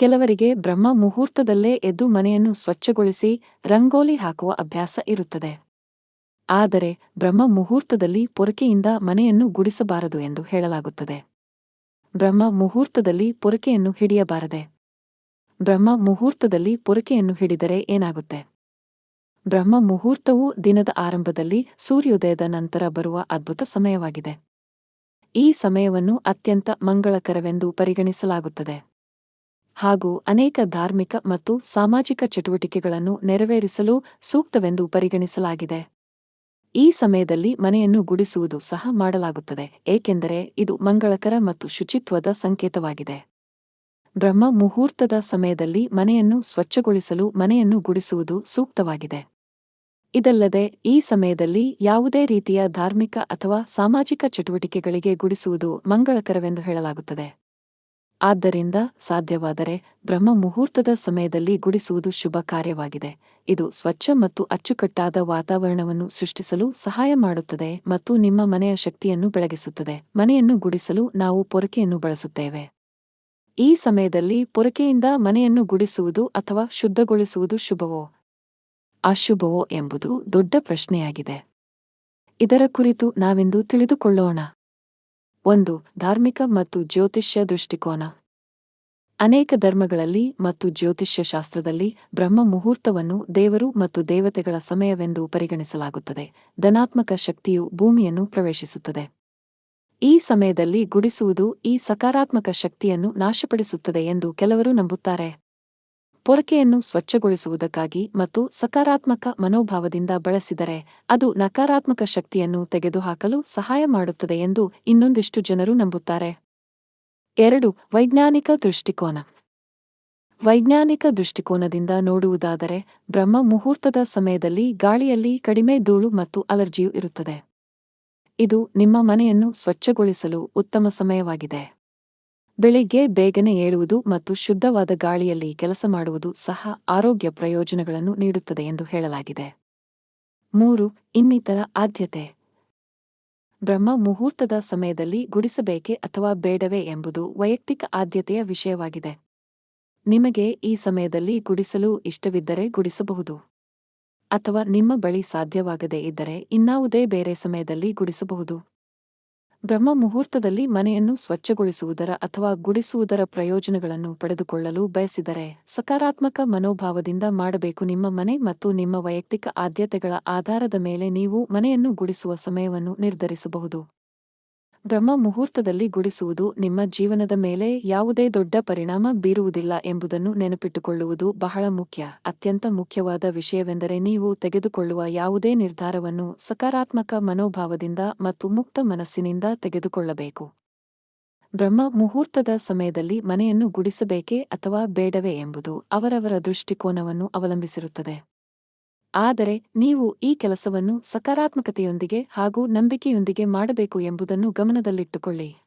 ಕೆಲವರಿಗೆ ಬ್ರಹ್ಮ ಮುಹೂರ್ತದಲ್ಲೇ ಎದ್ದು ಮನೆಯನ್ನು ಸ್ವಚ್ಛಗೊಳಿಸಿ ರಂಗೋಲಿ ಹಾಕುವ ಅಭ್ಯಾಸ ಇರುತ್ತದೆ. ಆದರೆ ಬ್ರಹ್ಮ ಮುಹೂರ್ತದಲ್ಲಿ ಪೊರಕೆಯಿಂದ ಮನೆಯನ್ನು ಗುಡಿಸಬಾರದು ಎಂದು ಹೇಳಲಾಗುತ್ತದೆ. ಬ್ರಹ್ಮ ಮುಹೂರ್ತದಲ್ಲಿ ಪೊರಕೆಯನ್ನು ಹಿಡಿಯಬಾರದೆ. ಬ್ರಹ್ಮ ಮುಹೂರ್ತದಲ್ಲಿ ಪೊರಕೆಯನ್ನು ಹಿಡಿದರೆ ಏನಾಗುತ್ತೆ? ಬ್ರಹ್ಮ ಮುಹೂರ್ತವು ದಿನದ ಆರಂಭದಲ್ಲಿ ಸೂರ್ಯೋದಯದ ನಂತರ ಬರುವ ಅದ್ಭುತ ಸಮಯವಾಗಿದೆ. ಈ ಸಮಯವನ್ನು ಅತ್ಯಂತ ಮಂಗಳಕರವೆಂದು ಪರಿಗಣಿಸಲಾಗುತ್ತದೆ. ಹಾಗೂ ಅನೇಕ ಧಾರ್ಮಿಕ ಮತ್ತು ಸಾಮಾಜಿಕ ಚಟುವಟಿಕೆಗಳನ್ನು ನೆರವೇರಿಸಲು ಸೂಕ್ತವೆಂದು ಪರಿಗಣಿಸಲಾಗಿದೆ. ಈ ಸಮಯದಲ್ಲಿ ಮನೆಯನ್ನು ಗುಡಿಸುವುದು ಸಹ ಮಾಡಲಾಗುತ್ತದೆ, ಏಕೆಂದರೆ ಇದು ಮಂಗಳಕರ ಮತ್ತು ಶುಚಿತ್ವದ ಸಂಕೇತವಾಗಿದೆ. ಬ್ರಹ್ಮ ಮುಹೂರ್ತದ ಸಮಯದಲ್ಲಿ ಮನೆಯನ್ನು ಸ್ವಚ್ಛಗೊಳಿಸಲು ಮನೆಯನ್ನು ಗುಡಿಸುವುದು ಸೂಕ್ತವಾಗಿದೆ. ಇದಲ್ಲದೆ, ಈ ಸಮಯದಲ್ಲಿ ಯಾವುದೇ ರೀತಿಯ ಧಾರ್ಮಿಕ ಅಥವಾ ಸಾಮಾಜಿಕ ಚಟುವಟಿಕೆಗಳಿಗೆ ಗುಡಿಸುವುದು ಮಂಗಳಕರವೆಂದು ಹೇಳಲಾಗುತ್ತದೆ. ಆದ್ದರಿಂದ ಸಾಧ್ಯವಾದರೆ ಬ್ರಹ್ಮ ಮುಹೂರ್ತದ ಸಮಯದಲ್ಲಿ ಗುಡಿಸುವುದು ಶುಭ ಕಾರ್ಯವಾಗಿದೆ. ಇದು ಸ್ವಚ್ಛ ಮತ್ತು ಅಚ್ಚುಕಟ್ಟಾದ ವಾತಾವರಣವನ್ನು ಸೃಷ್ಟಿಸಲು ಸಹಾಯ ಮಾಡುತ್ತದೆ ಮತ್ತು ನಿಮ್ಮ ಮನೆಯ ಶಕ್ತಿಯನ್ನು ಬೆಳಗಿಸುತ್ತದೆ. ಮನೆಯನ್ನು ಗುಡಿಸಲು ನಾವು ಪೊರಕೆಯನ್ನು ಬಳಸುತ್ತೇವೆ. ಈ ಸಮಯದಲ್ಲಿ ಪೊರಕೆಯಿಂದ ಮನೆಯನ್ನು ಗುಡಿಸುವುದು ಅಥವಾ ಶುದ್ಧಗೊಳಿಸುವುದು ಶುಭವೋ? ಅಶುಭವೋ ಎಂಬುದು ದೊಡ್ಡ ಪ್ರಶ್ನೆಯಾಗಿದೆ. ಇದರ ಕುರಿತು ನಾವೆಂದು ತಿಳಿದುಕೊಳ್ಳೋಣ. ಒಂದು, ಧಾರ್ಮಿಕ ಮತ್ತು ಜ್ಯೋತಿಷ್ಯ ದೃಷ್ಟಿಕೋನ. ಅನೇಕ ಧರ್ಮಗಳಲ್ಲಿ ಮತ್ತು ಜ್ಯೋತಿಷ್ಯ ಶಾಸ್ತ್ರದಲ್ಲಿ ಬ್ರಹ್ಮ ಮುಹೂರ್ತವನ್ನು ದೇವರು ಮತ್ತು ದೇವತೆಗಳ ಸಮಯವೆಂದು ಪರಿಗಣಿಸಲಾಗುತ್ತದೆ. ಧನಾತ್ಮಕ ಶಕ್ತಿಯು ಭೂಮಿಯನ್ನು ಪ್ರವೇಶಿಸುತ್ತದೆ. ಈ ಸಮಯದಲ್ಲಿ ಗುಡಿಸುವುದು ಈ ಸಕಾರಾತ್ಮಕ ಶಕ್ತಿಯನ್ನು ನಾಶಪಡಿಸುತ್ತದೆ ಎಂದು ಕೆಲವರು ನಂಬುತ್ತಾರೆ. ಪೊರಕೆಯನ್ನು ಸ್ವಚ್ಛಗೊಳಿಸುವುದಕ್ಕಾಗಿ ಮತ್ತು ಸಕಾರಾತ್ಮಕ ಮನೋಭಾವದಿಂದ ಬಳಸಿದರೆ ಅದು ನಕಾರಾತ್ಮಕ ಶಕ್ತಿಯನ್ನು ತೆಗೆದುಹಾಕಲು ಸಹಾಯ ಮಾಡುತ್ತದೆ ಎಂದು ಇನ್ನೊಂದಿಷ್ಟು ಜನರು ನಂಬುತ್ತಾರೆ. ಎರಡು, ವೈಜ್ಞಾನಿಕ ದೃಷ್ಟಿಕೋನ. ವೈಜ್ಞಾನಿಕ ದೃಷ್ಟಿಕೋನದಿಂದ ನೋಡುವುದಾದರೆ, ಬ್ರಹ್ಮ ಮುಹೂರ್ತದ ಸಮಯದಲ್ಲಿ ಗಾಳಿಯಲ್ಲಿ ಕಡಿಮೆ ಧೂಳು ಮತ್ತು ಅಲರ್ಜಿಯು ಇರುತ್ತದೆ. ಇದು ನಿಮ್ಮ ಮನೆಯನ್ನು ಸ್ವಚ್ಛಗೊಳಿಸಲು ಉತ್ತಮ ಸಮಯವಾಗಿದೆ. ಬೆಳಿಗ್ಗೆ ಬೇಗನೆ ಏಳುವುದು ಮತ್ತು ಶುದ್ಧವಾದ ಗಾಳಿಯಲ್ಲಿ ಕೆಲಸ ಮಾಡುವುದು ಸಹ ಆರೋಗ್ಯ ಪ್ರಯೋಜನಗಳನ್ನು ನೀಡುತ್ತದೆ ಎಂದು ಹೇಳಲಾಗಿದೆ. ಮೂರು, ಇನ್ನಿತರ ಆದ್ಯತೆ. ಬ್ರಹ್ಮ ಮುಹೂರ್ತದ ಸಮಯದಲ್ಲಿ ಗುಡಿಸಬೇಕೆ ಅಥವಾ ಬೇಡವೇ ಎಂಬುದು ವೈಯಕ್ತಿಕ ಆದ್ಯತೆಯ ವಿಷಯವಾಗಿದೆ. ನಿಮಗೆ ಈ ಸಮಯದಲ್ಲಿ ಗುಡಿಸಲು ಇಷ್ಟವಿದ್ದರೆ ಗುಡಿಸಬಹುದು. ಅಥವಾ ನಿಮ್ಮ ಬಳಿ ಸಾಧ್ಯವಾಗದೇ ಇದ್ದರೆ ಇನ್ನಾವುದೇ ಬೇರೆ ಸಮಯದಲ್ಲಿ ಗುಡಿಸಬಹುದು. ಬ್ರಹ್ಮ ಮುಹೂರ್ತದಲ್ಲಿ ಮನೆಯನ್ನು ಸ್ವಚ್ಛಗೊಳಿಸುವುದರ ಅಥವಾ ಗುಡಿಸುವುದರ ಪ್ರಯೋಜನಗಳನ್ನು ಪಡೆದುಕೊಳ್ಳಲು ಬಯಸಿದರೆ ಸಕಾರಾತ್ಮಕ ಮನೋಭಾವದಿಂದ ಮಾಡಬೇಕು. ನಿಮ್ಮ ಮನೆ ಮತ್ತು ನಿಮ್ಮ ವೈಯಕ್ತಿಕ ಆದ್ಯತೆಗಳ ಆಧಾರದ ಮೇಲೆ ನೀವು ಮನೆಯನ್ನು ಗುಡಿಸುವ ಸಮಯವನ್ನು ನಿರ್ಧರಿಸಬಹುದು. ಬ್ರಹ್ಮ ಮುಹೂರ್ತದಲ್ಲಿ ಗುಡಿಸುವುದು ನಿಮ್ಮ ಜೀವನದ ಮೇಲೆ ಯಾವುದೇ ದೊಡ್ಡ ಪರಿಣಾಮ ಬೀರುವುದಿಲ್ಲ ಎಂಬುದನ್ನು ನೆನಪಿಟ್ಟುಕೊಳ್ಳುವುದು ಬಹಳ ಮುಖ್ಯ. ಅತ್ಯಂತ ಮುಖ್ಯವಾದ ವಿಷಯವೆಂದರೆ ನೀವು ತೆಗೆದುಕೊಳ್ಳುವ ಯಾವುದೇ ನಿರ್ಧಾರವನ್ನು ಸಕಾರಾತ್ಮಕ ಮನೋಭಾವದಿಂದ ಮತ್ತು ಮುಕ್ತ ಮನಸ್ಸಿನಿಂದ ತೆಗೆದುಕೊಳ್ಳಬೇಕು. ಬ್ರಹ್ಮ ಮುಹೂರ್ತದ ಸಮಯದಲ್ಲಿ ಮನೆಯನ್ನು ಗುಡಿಸಬೇಕೇ ಅಥವಾ ಬೇಡವೇ ಎಂಬುದು ಅವರವರ ದೃಷ್ಟಿಕೋನವನ್ನು ಅವಲಂಬಿಸಿರುತ್ತದೆ. ಆದರೆ ನೀವು ಈ ಕೆಲಸವನ್ನು ಸಕಾರಾತ್ಮಕತೆಯೊಂದಿಗೆ ಹಾಗೂ ನಂಬಿಕೆಯೊಂದಿಗೆ ಮಾಡಬೇಕು ಎಂಬುದನ್ನು ಗಮನದಲ್ಲಿಟ್ಟುಕೊಳ್ಳಿ.